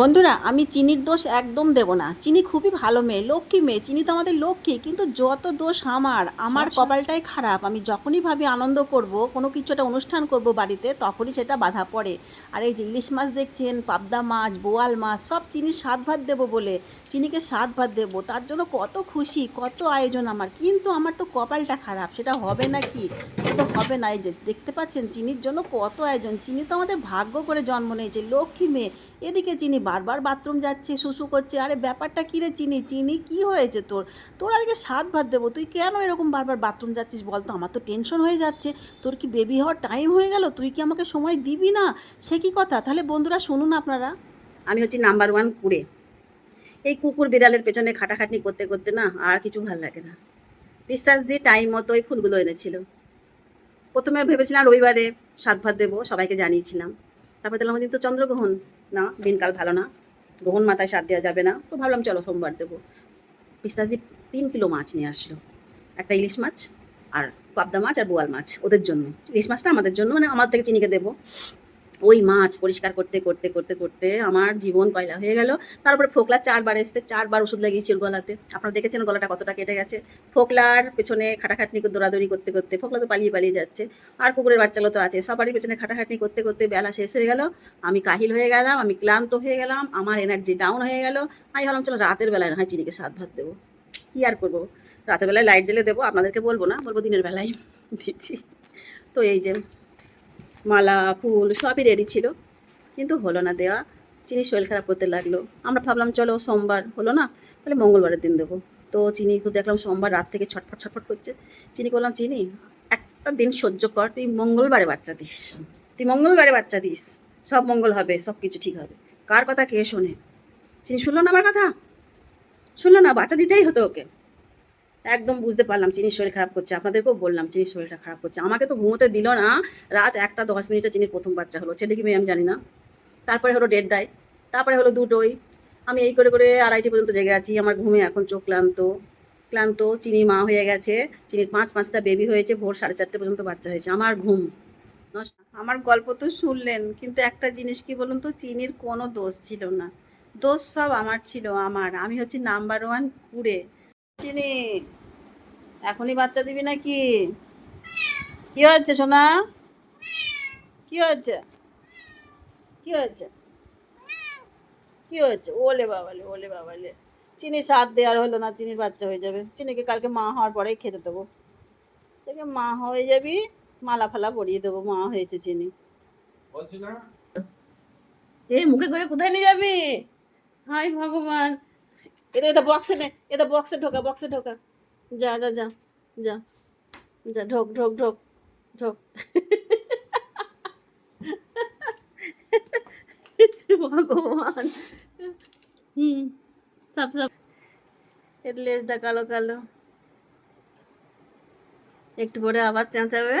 বন্ধুরা আমি চিনির দোষ একদম দেব না। চিনি খুবই ভালো মেয়ে লক্ষ্মী মেয়ে। চিনি তো আমাদের লক্ষ্মী কিন্তু যত দোষ আমার আমার কপালটাই খারাপ। আমি যখনই ভাবি আনন্দ করব কোনো কিছু একটা অনুষ্ঠান করব বাড়িতে তখনই সেটা বাধা পড়ে। আর এই যে ইলিশ মাছ দেখছেন পাবদা মাছ বোয়াল মাছ সব চিনির স্বাদ ভাত দেবো বলে চিনিকে স্বাদ ভাত দেবো তার জন্য কত খুশি কত আয়োজন আমার। কিন্তু আমার তো কপালটা খারাপ সেটা হবে না কি? তো হবে না। এই যে দেখতে পাচ্ছেন চিনির জন্য কত আয়োজন। চিনি তো আমাদের ভাগ্য করে জন্ম নিয়েছে, লক্ষ্মী মেয়ে। এদিকে চিনি বারবার বাথরুম যাচ্ছে, শুশু করছে। আরে ব্যাপারটা কী রে চিনি? চিনি কি হয়েছে তোর? তোর আজকে সাত ভাত দেবো। তুই কেন এরকম বারবার বাথরুম যাচ্ছিস বল তো আমার তো টেনশন হয়ে যাচ্ছে। তোর কি বেবি হওয়ার টাইম হয়ে গেল? তুই কি আমাকে সময় দিবি না? সে কি কথা? তাহলে বন্ধুরা শুনুন আপনারা। আমি হচ্ছি নাম্বার ওয়ান কুড়ে। এই কুকুর বিড়ালের পেছনে খাটাখাটনি করতে করতে না আর কিছু ভালো লাগে না। বিশ্বাস দিয়ে টাইম মতো ওই ফুলগুলো এনেছিল। প্রথমে ভেবেছিলাম রবিবারে সাত ভাত দেবো, সবাইকে জানিয়েছিলাম। তারপরে দেখলাম দিন তো চন্দ্রগ্রহণ না, দিনকাল ভালো না। গ্রহণ মাথায় সাত দেওয়া যাবে না। তো ভাবলাম চলো সোমবার দেবো। বিশ্বাসী তিন কিলো মাছ নিয়ে আসলো। একটা ইলিশ মাছ আর পাবদা মাছ আর বোয়াল মাছ ওদের জন্য। ইলিশ মাছটা আমাদের জন্য মানে আমার থেকে চিনিকে দেবো। ওই মাছ পরিষ্কার করতে করতে করতে করতে আমার জীবন কয়লা হয়ে গেল। তারপরে ফোকলা চারবার এসছে, চারবার ওষুধ লাগিয়েছিল গলাতে। আপনারা দেখেছেন গলাটা কতটা কেটে গেছে। ফোকলার পেছনে খাটাখাটনি দৌড়াদৌড়ি করতে করতে ফোকলা তো পালিয়ে পালিয়ে যাচ্ছে। আর কুকুরের বাচ্চাগুলো তো আছে। সবারই পেছনে খাটাখাটনি করতে করতে বেলা শেষ হয়ে গেল। আমি কাহিল হয়ে গেলাম, আমি ক্লান্ত হয়ে গেলাম, আমার এনার্জি ডাউন হয়ে গেল। আমি ভাবলাম, চলো রাতের বেলায় না হয় চিনিকে সাত ভাত দেবো। কী আর করব? রাতের বেলায় লাইট জ্বেলে দেবো, আপনাদেরকে বলব না, বলব দিনের বেলায় দিচ্ছি। তো এই যে মালা, ফুল সবই রেডি ছিল। কিন্তু হলো না দেওয়া। চিনি শরীর খারাপ করতে লাগল। আমরা ভাবলাম, চলো সোমবার হলো না, তাহলে মঙ্গলবারের দিন দেবো। তো চিনি তো দেখলাম সোমবার রাত থেকে ছটফট ছটফট করছে। চিনি করলাম চিনি, একটা দিন সহ্য কর, তুই মঙ্গলবারে বাচ্চা দিস। তুই মঙ্গলবারে বাচ্চা দিস। সব মঙ্গল হবে, সব কিছু ঠিক হবে। কার কথা কে শোনে? চিনি, শুনলো না আমার কথা? শুনলো না, বাচ্চা দিতেই হতো ওকে। একদম বুঝতে পারলাম, চিনির শরীর খারাপ করছে। আপনাদেরকেও বললাম, চিনির শরীরটা খারাপ করছে। আমাকে তো ঘুমোতে দিল না। রাত একটা দশ মিনিটে চিনির প্রথম বাচ্চা হলো। ছেলে কি মেয়ে আমি জানি না। তারপরে হলো দেড়টায় তারপরে হলো দুটোই। আমি এই করে করে আড়াইটে পর্যন্ত জেগে আছি। আমার ঘুমে এখন চোখ ক্লান্ত। ক্লান্ত, চিনি মা হয়ে গেছে। চিনির পাঁচ, পাঁচটা বেবি হয়েছে। ভোর সাড়ে চারটে পর্যন্ত বাচ্চা হয়েছে। আমার ঘুম। আমার গল্প তো শুনলেন, কিন্তু একটা জিনিস কি বলুন তো, চিনির কোনো দোষ ছিল না। দোষ সব আমার ছিল, আমার। আমি হচ্ছি নাম্বার ওয়ান কুড়ে। চিনি। এখনই বাচ্চা দিবি নাকি? কি হয়েছে সোনা? কি হয়েছে? কি হয়েছে? কি হয়েছে? ওলে বাবালে ওলে বাবালে। চিনি সাত দেওয়ার হলো না চিনির বাচ্চা হয়ে যাবে। চিনিকে কালকে মা হওয়ার পরেই খেতে দেবো। থেকে মা হয়ে যাবি মালা ফালা পরিয়ে দেবো মা হয়েছে চিনি। এই মুখে করে কোথায় নিয়ে যাবি? হাই ভগবান। এটা এটা বক্সে নে, এটা বক্সে ঢোকা বক্সে ঢোকা। যা যা যা যা যা, ঢোক ঢোক ঢোক ঢোক। ভগবান। হুম সব সব এর লেজটা কালো কালো। একটু পরে আবার চেঁচাবে।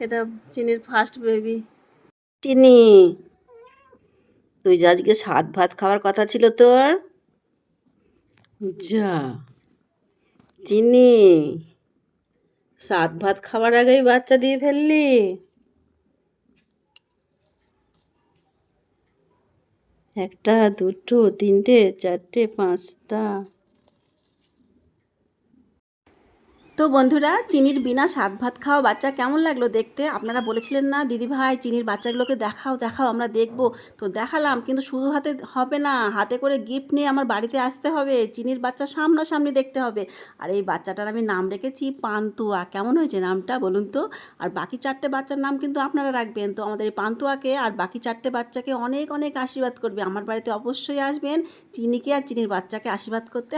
এটা চিনির ফার্স্ট বেবি চিনি তুই যে আজকে সাত ভাত খাওয়ার কথা ছিল তোর? যা। চিনি। সাত ভাত খাওয়ার আগেই বাচ্চা দিয়ে ফেললি। একটা দুটো তিনটে চারটে পাঁচটা। তো বন্ধুরা, চিনির বিনা স্বাদ ভাত খাওয়া বাচ্চা কেমন লাগল দেখতে? আপনারা বলেছিলেন না, দিদি ভাই, চিনির বাচ্চাগুলোকে দেখাও দেখাও, আমরা দেখব। তো দেখালাম, কিন্তু শুধু হাতে হবে না, হাতে করে গিফট নিয়ে আমার বাড়িতে আসতে হবে, চিনির বাচ্চা সামনাসামনি দেখতে হবে। আর এই বাচ্চাটার আমি নাম রেখেছি পান্তুয়া। কেমন হয়েছে নামটা বলুন তো? আর বাকি চারটে বাচ্চার নাম কিন্তু আপনারা রাখবেন। তো আমাদের এই পান্তুয়াকে আর বাকি চারটে বাচ্চাকে অনেক অনেক আশীর্বাদ করবে। আমার বাড়িতে অবশ্যই আসবেন। চিনিকে আর চিনির বাচ্চাকে আশীর্বাদ করতে